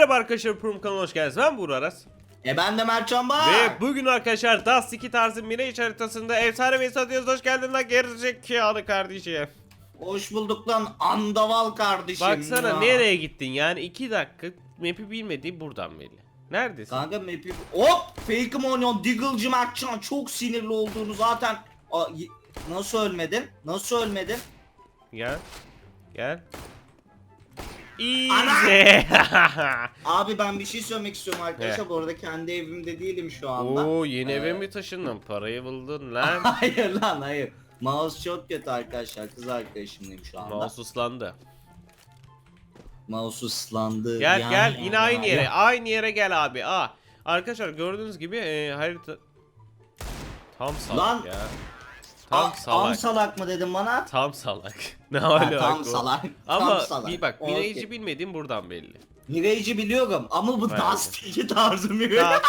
Merhaba arkadaşlar Prum kanalına hoş geldiniz. Ben Buğra Aras. E ben de Mertcan Bağ. Ve bugün arkadaşlar Dust 2 tarzı Mirage haritasında efsane bir satıyoruz. Hoş geldin lan gerizekalı kardeşim. Hoş bulduk lan andaval kardeşim. Baksana Ya. nereye gittin yani 2 dakika map'i bilmediği buradan belli. Neredesin? Kanka map'i... Hop! Fake'im oynuyorsun Diggle'cı Mertcan çok sinirli olduğunu zaten... Y- nasıl ölmedin? Nasıl ölmedin? Gel. Gel. Easy. Abi ben bir şey söylemek istiyorum arkadaşlar. Bu arada kendi evimde değilim şu anda. Oo yeni eve mi taşındın? Parayı buldun lan. hayır lan hayır. Mouse çok kötü arkadaşlar. Kız arkadaşımdayım şu anda. Mouse ıslandı. Mouse ıslandı. Gel Ya, gel ya, yine aynı yere. Aynı yere gel abi. Aa. Arkadaşlar gördüğünüz gibi e, harita tam Lan! ya. Tam salak. Am salak mı dedin bana? Tam salak. ne Ha, hala tam salak. Ama tam salak. bir bak. Mirage'i bilmediğim buradan belli. Mirage'i biliyorum ama bu Evet. Dust 2 tarzı Mirage.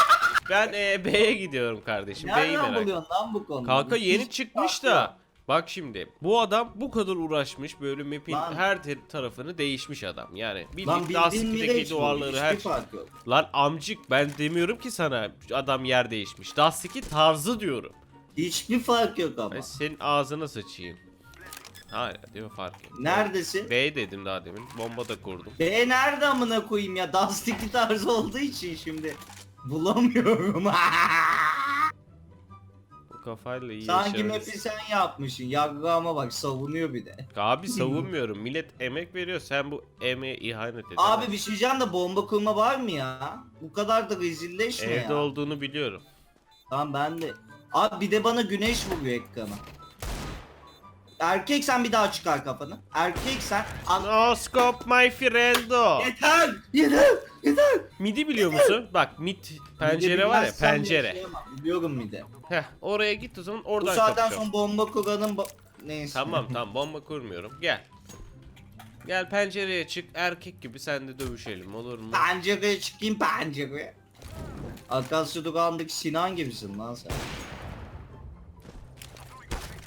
Ben e, B'ye gidiyorum kardeşim. B'yi merak. buluyorsun lan bu konuyu? Kanka Hiç yeni çıkmış fark yok. da. Bak şimdi bu adam bu kadar uğraşmış böyle map'in Lan. her tarafını değişmiş adam. Yani bildiğin Dust bildiğin 2'deki Mirage bu. duvarları her yok. Lan amcık ben demiyorum ki sana adam yer değişmiş. Dust 2 tarzı diyorum. Hiçbir fark yok ama. Ben senin ağzına sıçayım. Hayır diyor fark yok. Neredesin? B dedim daha demin. Bomba da kurdum. B nerede amına koyayım ya? 2 tarzı olduğu için şimdi bulamıyorum. Bu kafayla iyi Sanki yaşarız. map'i sen yapmışsın. Yagrağıma bak savunuyor bir de. Abi savunmuyorum. Millet emek veriyor. Sen bu emeğe ihanet ediyorsun. Abi bir şey diyeceğim de bomba kurma var mı ya? Bu kadar da rezilleşme Evde ya. olduğunu biliyorum. Tamam ben de. Abi bir de bana güneş vuruyor ekrana. Erkek sen bir daha çıkar kafanı. Erkek sen. An No scope my friendo. yeter! Yeter! Yeter! Midi biliyor musun? Bak mid pencere var ya bilmezsem pencere. yaşayamam. Biliyorum mide. Heh oraya git o zaman Bu oradan saatten kapacağım. sonra bomba kuranın ba- neyse. Tamam tamam bomba kurmuyorum. Gel. Gel pencereye çık erkek gibi sen de dövüşelim olur mu? Pencereye çıkayım pencereye. Akasya Duran'daki Sinan gibisin lan sen.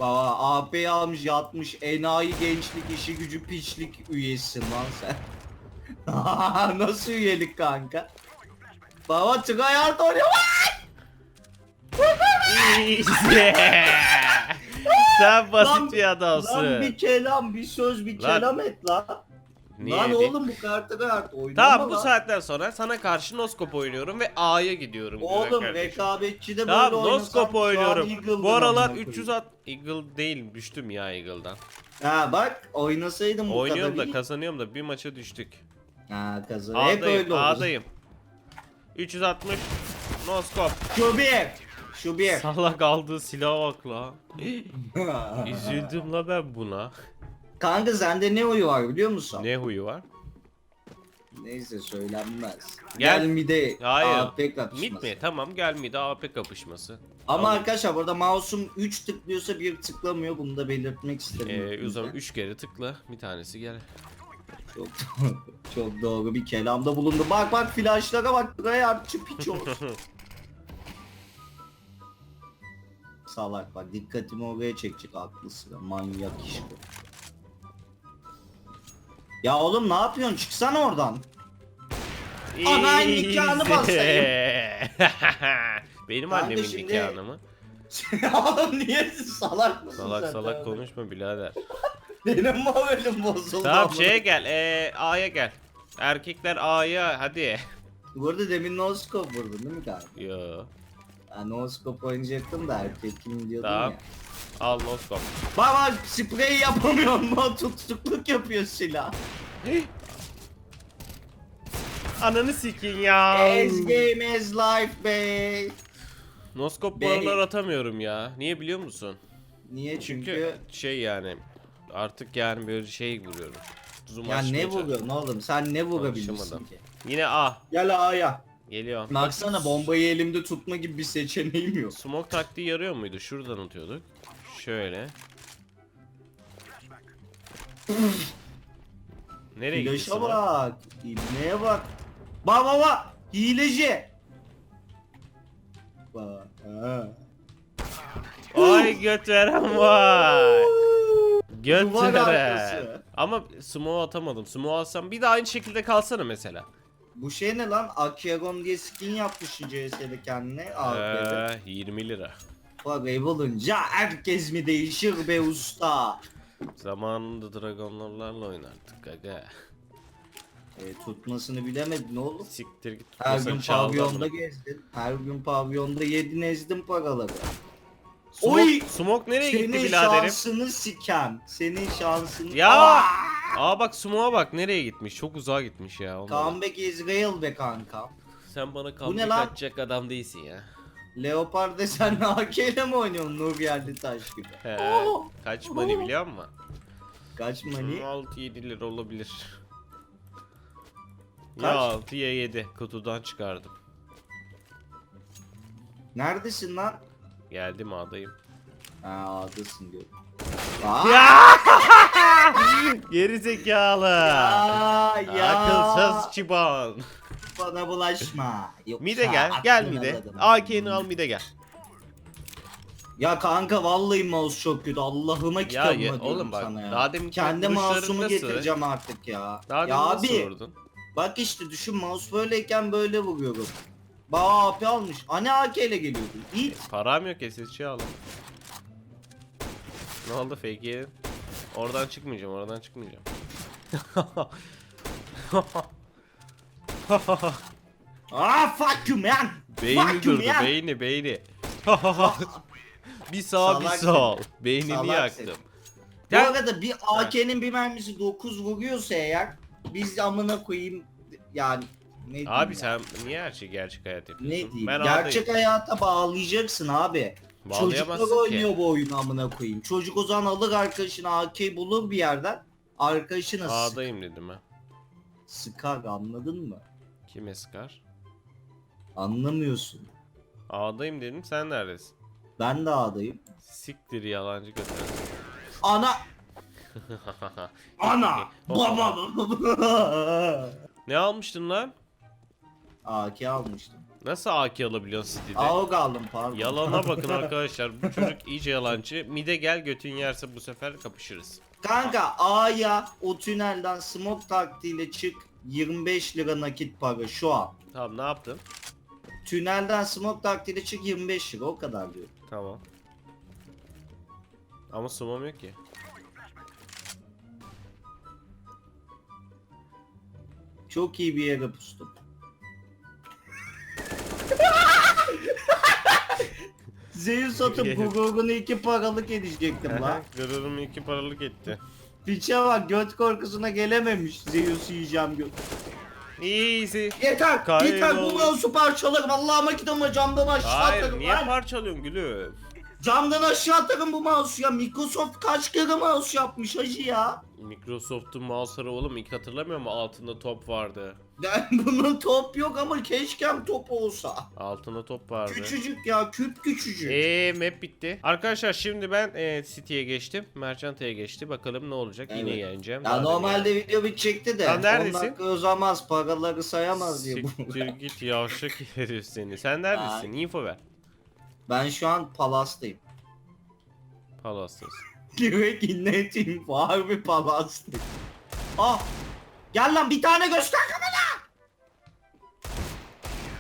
Baba AP almış yatmış enayi gençlik işi gücü piçlik üyesisin lan sen. Nasıl üyelik kanka? Baba tryhard oynuyor. Easy. Sen basit Lan- bir adamsın. Lan bir kelam bir söz bir Lan. kelam et lan. Niye lan değil? oğlum bu kartı kart oynama Tamam bu lan. saatten sonra sana karşı noskop oynuyorum ve A'ya gidiyorum. güzel Oğlum kardeşim. rekabetçide böyle Tamam oynasam noskop şu an oynuyorum. Bu aralar amına 300 koyayım. at Eagle değil düştüm ya Eagle'dan. Ha bak oynasaydım bu Oynuyorum kadar da iyi. kazanıyorum da bir maça düştük. Ha kazan. Hep A'dayım öyle olur. A'dayım. 360 noskop. Şu bir. Şu bir. Salak aldığı silaha bak la. Üzüldüm la ben buna. Kanka sende ne oyu var biliyor musun? Ne huyu var? Neyse söylenmez. Gel. Gel mide. Hayır. AP kapışması. Mid mi? Tamam gel mid AP kapışması. Ama Tamam. arkadaşlar burada mouse'um 3 tıklıyorsa bir tıklamıyor. Bunu da belirtmek istedim. Ee, o zaman 3 kere tıkla bir tanesi gel. Çok, çok doğru bir kelamda bulundu. Bak bak flashlara bak. Rayarçı piç olsun. Salak bak dikkatimi oraya çekecek aklı sıra. Manyak iş bu. Ya oğlum ne yapıyorsun? Çıksana oradan. Ana, nikahını basayım. Benim annemin şimdi- nikahını mı? oğlum niye salak mısın Salak sen? salak konuşma birader. Benim moralim bozuldu. Tamam amına. şeye gel. Ee, A'ya gel. Erkekler A'ya hadi. Burada demin no scope vurdun değil mi kanka? Yo. Ya no scope oynayacaktım da erkek kim diyordun Tamam. ya. Al noskop. Bak bak sprey yapamıyorum mu? Tutukluk yapıyor silah. Ananı sikin ya. As game as life be. Noskop bu Bey. aralar atamıyorum ya. Niye biliyor musun? Niye Çünkü, çünkü? şey yani artık yani böyle şey vuruyorum. Zoom Ya ne açmaya vuruyorsun oğlum? Sen ne vurabilirsin Konuşamadım. ki? Yine A. Gel A'ya. Geliyor. Baksana bombayı elimde tutma gibi bir seçeneğim yok. Smoke taktiği yarıyor muydu? Şuradan atıyorduk. Şöyle. Nereye gitti Flaşa smoke? bak. İbneye bak. Bak bak bak. Hileci. Bak. Ha. Ay göt veren vay. Göt Duvar veren. arkası. Ama smoke atamadım. Smoke alsam bir daha aynı şekilde kalsana mesela. Bu şey ne lan? Akyagon diye skin yapmışsın CS'de kendine. AWP'de. Ee, 20 lira. Parayı bulunca herkes mi değişir be usta? Zamanında dragonlarla oynardık aga. E, tutmasını bilemedin oğlum. Siktir git. Her gün pavyonda gezdin. Her gün pavyonda yedin ezdin paraları. Oy! smoke nereye gitti Senin biraderim? şansını siken. Senin şansını... Ya! Aa! Aa bak smoke'a bak nereye gitmiş? Çok uzağa gitmiş ya. ondan. Comeback Israel be kanka. Sen bana comeback lan? atacak adam değilsin ya. Leopard desen AK ile mi oynuyorsun Nur Yerli Taş gibi? He. Oo! Kaç money biliyor musun? Kaç money? 6-7 lira olabilir. Kaç? Ya 6 ya 7 kutudan çıkardım. Neredesin lan? Geldim ağdayım. Ha adasın diyor. Aa! Ya! Geri zekalı. Ya, ya. Akılsız çıban. Bana bulaşma. Yoksa Mide gel, gel mide. AK'ni al mide gel. Ya kanka vallahi mouse çok kötü. Allah'ıma Ya, kitabıma ya diyorum oğlum bak, sana ya. daha demin Kendi mouse'umu nasıl? getireceğim artık ya. Daha ya abi vurdun? bak işte düşün mouse böyleyken böyle vuruyorum. Bağ AP almış. Hani AK ile geliyordun. İyi. Param yok SSC al. Ne oldu fake yedin? Oradan çıkmayacağım, oradan çıkmayacağım. Aa fuck you man. beyni fuck you durdu, man. beyni, beyni. bir sağ bir Salaksın. sol. Beynini Salaksın. yaktım. Bu Gel. arada bir AK'nin bir mermisi 9 vuruyorsa eğer biz amına koyayım yani ne diyeyim Abi ya? sen niye her şeyi gerçek hayat yapıyorsun? ne diyeyim? Ben Gerçek ağdayım. hayata bağlayacaksın abi. Çocuklar Bağlayamazsın ki. oynuyor bu oyunu amına koyayım. Çocuk o zaman alır arkadaşını AK bulur bir yerden. Arkadaşına sık, Ağdayım dedim ha. sıkar anladın mı? Kime sıkar? Anlamıyorsun. Ağdayım dedim sen neredesin? Ben de ağdayım. Siktir yalancı götür. Ana! Ana! Baba! ne almıştın lan? AK almıştım. Nasıl AK alabiliyorsun City'de? AUG aldım pardon. Yalana bakın arkadaşlar. Bu çocuk iyice yalancı. Mide gel götün yerse bu sefer kapışırız. Kanka A'ya o tünelden smoke taktiğiyle çık 25 lira nakit para şu an. Tamam ne yaptın? Tünelden smoke taktiğiyle çık 25 lira o kadar diyor. Tamam. Ama sumam yok ki. Çok iyi bir yere pustum. Zeus atıp gururunu iki paralık edecektim lan. Gururum iki paralık etti. Piçe bak göt korkusuna gelememiş Zeus'u yiyeceğim göt. Easy. Yeter Kaybol. yeter bu mouse'u parçalarım Allah'ıma kitabıma camdan aşağı Hayır niye parçalıyorsun gülüm? Camdan aşağı atarım bu mouse'u ya Microsoft kaç kere mouse yapmış hacı ya. Microsoft'un mouse'ları oğlum ilk hatırlamıyor musun? Altında top vardı. Ben bunun top yok ama keşkem top olsa. Altında top vardı. Küçücük ya küp küçücük. Eee map bitti. Arkadaşlar şimdi ben e, City'ye geçtim. Merchant'a geçti. Bakalım ne olacak. Yine Evet. yeneceğim. Ya Daha normalde demin video bitecekti de. Sen neredesin? 10 dakika uzamaz paraları sayamaz diye. Siktir git yavşak herif seni. Sen neredesin? Info ver. Ben şu an Palas'tayım. Palas'tasın. Direkt netim var bir Palas'tayım. Ah! Gel lan bir tane göster kamera!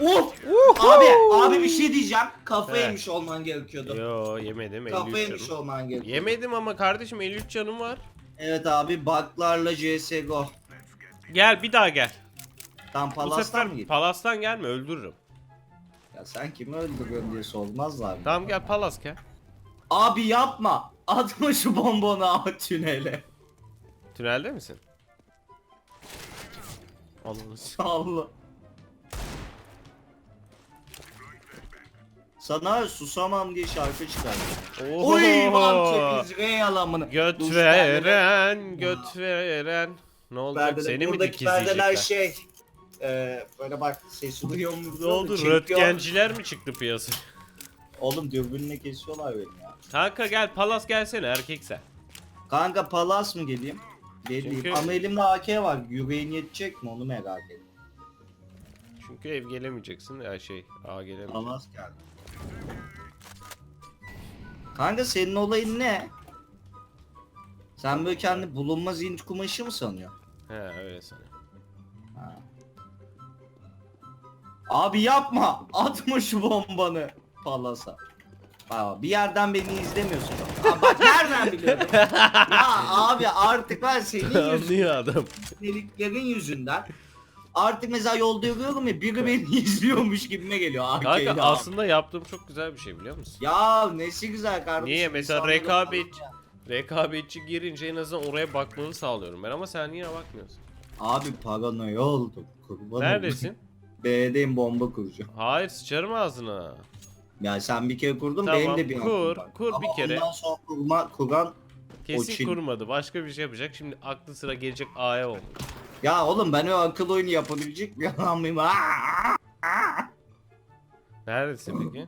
Of! Abi, abi bir şey diyeceğim. Kafa yemiş olman gerekiyordu. Yo yemedim. Kafa 53 yemiş canım. olman gerekiyordu. Yemedim ama kardeşim 53 canım var. Evet abi baklarla CSGO. Gel bir daha gel. Tam Bu Palas'tan sefer mı gittin? Palas'tan gelme öldürürüm. Ya sen kimi öldürüyorsun diye sormazlar mı? Tamam gel Palas gel. Abi yapma. Atma şu bombonu at tünele. Tünelde misin? Allah'ını s- Allah. Sana susamam diye şarkı çıkardım. Oho! Oy rey alamını. Göt perdeleri- veren, göt veren. Ne olacak? perdeler- Seni mi buradaki perdeler dikizleyecekler? şey. Eee böyle bak sesi duyuyor musun? Ne oldu? Çekiyor. Röntgenciler mi çıktı piyasaya? Oğlum dürbünle kesiyorlar beni ya. Kanka gel Palas gelsene erkek sen. Kanka palas mı geleyim? Geleyim. Çünkü- Ama elimde AK var. Yüreğin yetecek mi onu merak ediyorum. Çünkü ev gelemeyeceksin ya şey A gelemeyeceksin. Palas geldi. Kanka senin olayın ne? Sen böyle kendi bulunmaz inç kumaşı mı sanıyorsun? He öyle sana. Abi yapma. Atma şu bombanı. Palasa. Aa, bir yerden beni izlemiyorsun. Aa, bak nereden biliyordum? ya abi artık ben senin yüzünden, Anlıyor adam. deliklerin yüzünden artık mesela yolda yürüyorum ya biri beni izliyormuş gibime geliyor. Kanka abi. aslında yaptığım çok güzel bir şey biliyor musun? Ya nesi güzel kardeşim. Niye? Mesela rekabet- falan. Rekabetçi girince en azından oraya bakmanı sağlıyorum ben ama sen yine bakmıyorsun. Abi paranoya oldum. Kurban olayım. Neredesin? B'deyim bomba kuracağım. Hayır sıçarım ağzına. Ya sen bir kere kurdun Tamam, benim de bir kur, aklım var. kur bir Ama kere. Ondan sonra kurma, kuran Kesin Çin. kurmadı. Başka bir şey yapacak. Şimdi aklı sıra gelecek A'ya olmuş. Ya oğlum ben o akıl oyunu yapabilecek bir adam mıyım? Aa! Neredesin peki?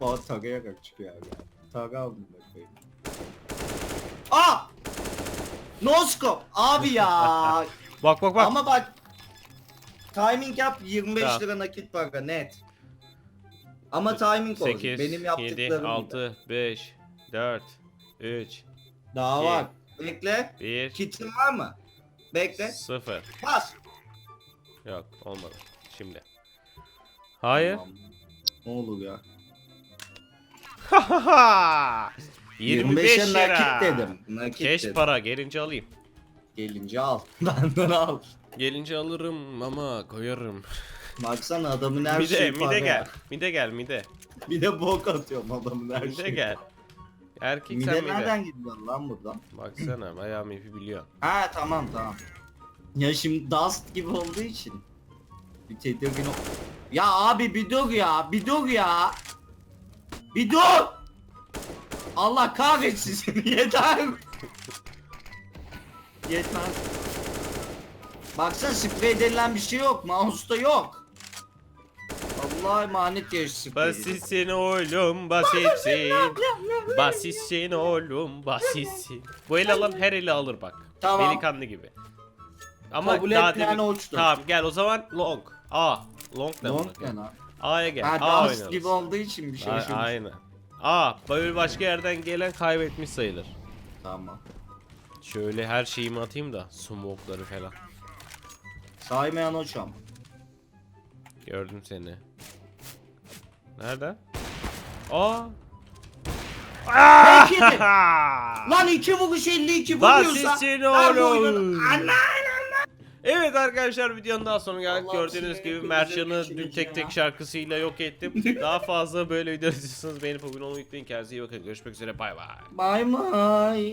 Bana tagayarak çıkıyor abi. Taga aldım bakayım. Aa! Noskop! Abi ya! Bak bak bak. Ama bak Timing yap 25 Tamam. lira nakit para net. Ama timing olsun. 8, Benim 7, yaptıklarım gibi. 6, 5, 4, 3, Daha var. Bekle. 1, Kitin var mı? Bekle. 0. Bas. Yok olmadı. Şimdi. Hayır. Tamam. Ne olur ya. 25 25'e lira. nakit dedim. Nakit Keş dedim. para gelince alayım. Gelince al. Benden al. Gelince alırım ama koyarım. Baksana adamın her mide şeyi para. mide gel. Mide gel mide. Bir de bok atıyorum adamın her Mide şeyi. gel. Erkek sen Mide mide. nereden gidiyor lan buradan? Baksana bayağı mipi biliyor. Ha tamam tamam. Ya şimdi Dust gibi olduğu için. Bir tedirgin ol- Ya abi bir dur ya bir dur ya. Bir dur. Allah kahretsin seni yeter. Yeter. Baksana sprey denilen bir şey yok. Mouse'da yok. Allah'a emanet ya şu spreyi. Basitsin oğlum basitsin. Basitsin oğlum basitsin. Bu eli alan her eli alır bak. Tamam. Delikanlı gibi. Ama Kabul daha etmeyen demin- uçtu. Tamam gel o zaman long. A. Long ne Long ne lan? A'ya gel. Ha A gibi olduğu için bir şey A-. Aynen. A. Böyle başka yerden gelen kaybetmiş sayılır. Tamam. Şöyle her şeyimi atayım da smoke'ları falan. Saymayan hocam. Gördüm seni. Nerede? Aa. Peki de. Lan iki vuruş 52 vuruyorsa Basitsin ben bu oğlum. oyunun... Ana! Evet arkadaşlar videonun daha sonra geldik. Allah'ım Gördüğünüz seni gibi Mertcan'ı bir dün tek tek ya. şarkısıyla yok ettim. daha fazla böyle video istiyorsanız beğenip abone olmayı unutmayın. Kendinize iyi bakın. Görüşmek üzere. Bay bay. Bay bay.